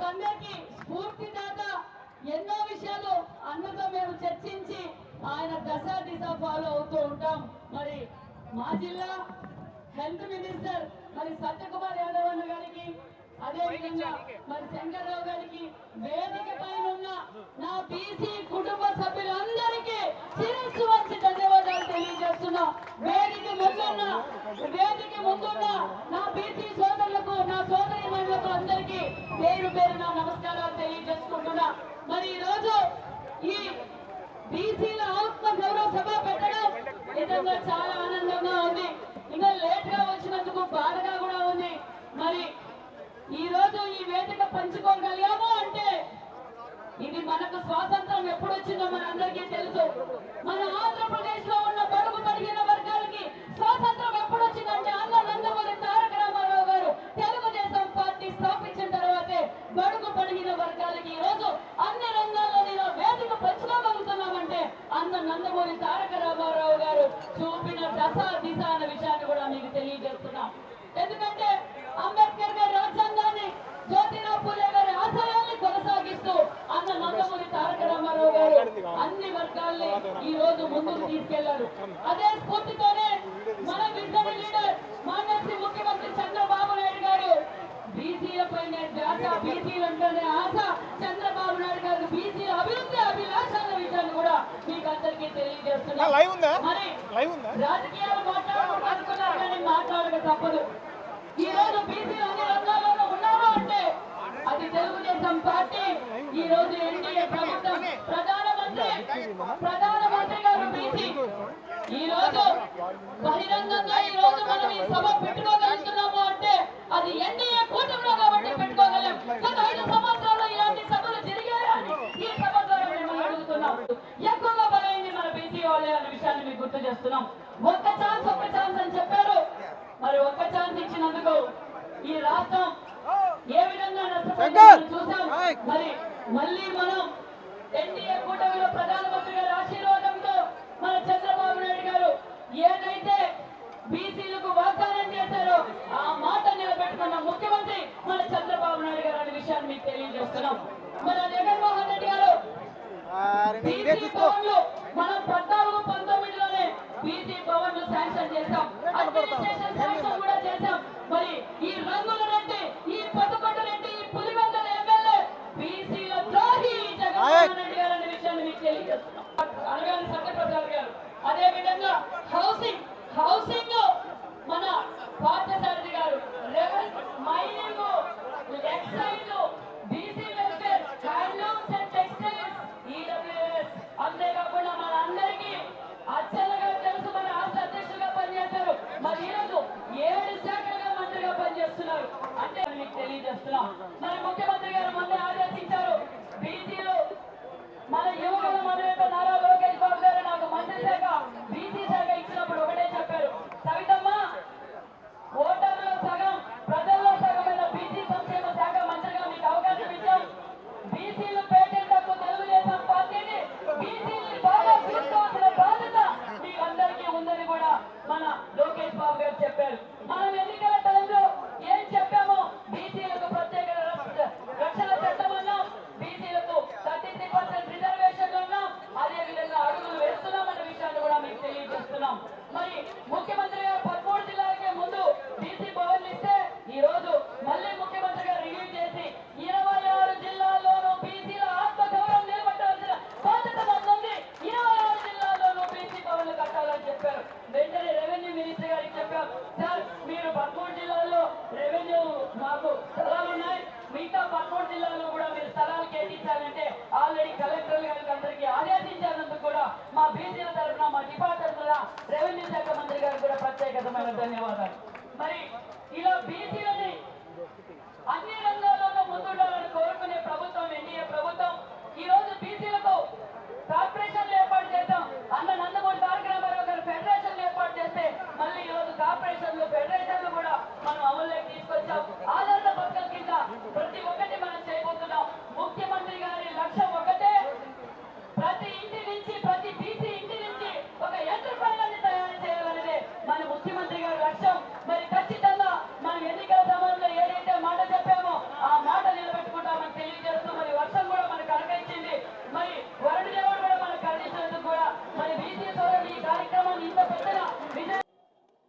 మాకందరికి స్ఫూర్తిదాత ఎన్నో విషయాలు అన్నతో మేము చర్చించి ఆయన దశ దిశ ఫాలో అవుతూ ఉంటాం. మరి మా జిల్లా హెల్త్ మినిస్టర్ మరి సత్యకుమార్ యాదవ్ అన్న గారికి అదే విధంగా మరి శంకర్రావు గారికి వేదిక పైన ఉన్న నా బీసీ కుటుంబ సభ్యులందరికీ శిరస్సు వంచి ధన్యవాదాలు తెలియజేస్తున్నా వేదిక ముందున్న వేదిక ముందున్న నా బీసీ సోదరులకు నా సోదరి మహిళలకు అందరికీ పేరు పేరున నమస్కారాలు తెలియజేసుకుంటున్నా. మరి ఈ రోజు ఈ బీసీల ఆత్మ గౌరవ సభ పెట్టడం నిజంగా చాలా ఆనందంగా ఉంది. ఇంకా లేట్గా వచ్చినందుకు బాధగా కూడా ఉంది. మరి ఈ రోజు ఈ వేదిక పంచుకోగలిగాము అంటే ఇది మనకు స్వాతంత్రం ఎప్పుడు వచ్చిందో మనందరికీ తెలుసు మన ఆంధ్రప్రదేశ్లో ఉన్న బడుగు బడిగిన వర్గాలకి స్వాతంత్రం ఎప్పుడు వచ్చిందంటే అన్న నందమూరి తారక రామారావు గారు తెలుగుదేశం పార్టీ స్థాపించిన తర్వాతే బడుగు బడిగిన వర్గాలకి ఈ రోజు అన్ని రంగాల్లో నేను వేదిక పంచుకోగలుగుతున్నామంటే అన్న నందమూరి తారక రామారావు గారు చూపిన దశ దిశ అన్న విషయాన్ని కూడా మీకు తెలియజేస్తున్నాం. ఎందుకంటే అంబేద్కర్ గారి రాజ్యాంగాన్ని జ్యోతిరావు పూలే గారి ఆశయాన్ని కొనసాగిస్తూ అన్న నందమూరి తారక రామారావు గారు అన్ని వర్గాల్ని ఈ రోజు ముందుకు తీసుకెళ్ళారు. అదే స్ఫూర్తితో మన విజన్ లీడర్ మాన్యశ్రీ ముఖ్యమంత్రి చంద్రబాబు నాయుడు గారు బీసీల పైన ధ్యాస బీసీలు అంటేనే ఆశ చంద్రబాబు నాయుడు గారు బీసీల అభివృద్ధి అభిలాషాల విషయాన్ని కూడా మీకు అందరికీ తెలియజేస్తున్నారు లైవ్ ఉందా? లైవ్ ఉందా? రాజకీయాలు మాట్లాడుకున్నారు కానీ మాట్లాడక తప్పదు. ఈ రోజు బీసీలు అన్ని రంగాల్లోనూ ఉన్నారు అంటే అది తెలుగుదేశం పార్టీ. ఈ రోజు ఎన్డీఏ ప్రభుత్వం ప్రధానమంత్రి ప్రధానమంత్రి గారు బీసీ. ఈ రోజు బహిరంగంగా ఈ రోజు మనం ఈ సభ పెట్టుకోగలుగుతున్నాము అంటే అది ఎన్డీఏ చేస్తున్నాం. ఒక్క ఛాన్స్ ఒక్క ఛాన్స్ అని చెప్పారు. మరి ఒక్క ఛాన్స్ ఇచ్చినందుకు ఈ రాష్ట్రం ఏ విధంగా నష్టపోయిందో చూసాం. మరి మళ్ళీ మనం ఎన్డీఏ కూటమిలో ప్రధానమంత్రి గారి ఆశీర్వాదంతో మన చంద్రబాబు నాయుడు గారు ఏదైతే బీసీలకు వాగ్దానం చేశారో ఆ మాట నిలబెట్టుకున్న ముఖ్యమంత్రి మన చంద్రబాబు నాయుడు గారు అనే విషయాన్ని మీకు తెలియజేస్తున్నాం. మన జగన్మోహన్ రెడ్డి గారు మనం పంతొమ్మిదిలోనే బీసీ భవన్లు శాంక్షన్ చేశాం. అడ్మినిస్ట్రేషన్ శాంక్షన్ కూడా చేశాం. మరి ఈ రంగుల రెడ్డి ఈ పదకొండు రెడ్డి ఈ పులివెందుల ఎమ్మెల్యే బీసీల ద్రోహి ఈ జగన్మోహన్ రెడ్డి గారు అనే విషయాన్ని మీకు తెలియజేస్తున్నాం. అనగానే సత్యప్రసాద్ గారు. అదే విధంగా హౌసింగ్ హౌసింగ్ మన పార్థసారథి తెలియజేస్తున్నాం మరి ముఖ్యమంత్రి గారు మొన్న ఆదేశించారు. బీసీలు మన యువకులు మొదలైన నారా లోకేష్ బాబు గారు నాకు మంత్రి శాఖ బీసీ శాఖ ఇచ్చినప్పుడు ఒకటే చెప్పారు సవితమ్మ ఓటర్లో సగం ప్రజల్లో సగమైన బీసీ సంక్షేమ శాఖ మంత్రిగా మీకు అవకాశం ఇచ్చాం బీసీలు పేటెంట్లకు తెలుగుదేశం పార్టీని బీసీలు బాగా చూసుకోవాల్సిన బాధ్యత మీ అందరికీ ఉందని కూడా మన లోకేష్ బాబు గారు చెప్పారు మనం ఎన్నికల టైంలో ఏం చెప్పామో బీసీలకు ప్రత్యేక రక్ష- రక్షణ చట్టం అన్నాం బీసీలకు థర్టీ త్రీ పర్సెంట్ రిజర్వేషన్ ఉన్నాం అదే విధంగా అడుగులు వేస్తున్నామన్న విషయాన్ని కూడా మీకు తెలియజేస్తున్నాం మరి ముఖ్యమంత్రి గారు పదమూడు జిల్లాలకే ముందు బీసీ భవన్లు ఇస్తే ఈ రోజు మళ్ళీ ముఖ్యమంత్రి గారు రివ్యూ చేసి ఇరవై ఆరు జిల్లాల్లోనూ బీసీల ఆత్మ గౌరవం నిలబెట్టాల్సిన బాధ్యత మనది ఇరవై ఆరు జిల్లాల్లోనూ బీసీ భవన్లు కట్టాలని చెప్పారు వెంటనే రెవెన్యూ సార్ మీరు పదమూడు జిల్లాల్లో రెవెన్యూ మాకు స్థలాలు ఉన్నాయి. మిగతా పదమూడు జిల్లాల్లో కూడా మీరు స్థలాలు కేటించాలంటే ఆల్రెడీ కలెక్టర్లు గారికి అందరికీ ఆదేశించినందుకు కూడా మా బీసీల తరఫున మా డిపార్ట్మెంట్ రెవెన్యూ శాఖ మంత్రి గారికి కూడా ప్రత్యేకతమైన ధన్యవాదాలు. మరి ఇలా బీసీలని అన్ని కార్పొరేషన్లు ఫెడరేషన్లు కూడా మనం అమల్లోకి తీసుకొచ్చాం.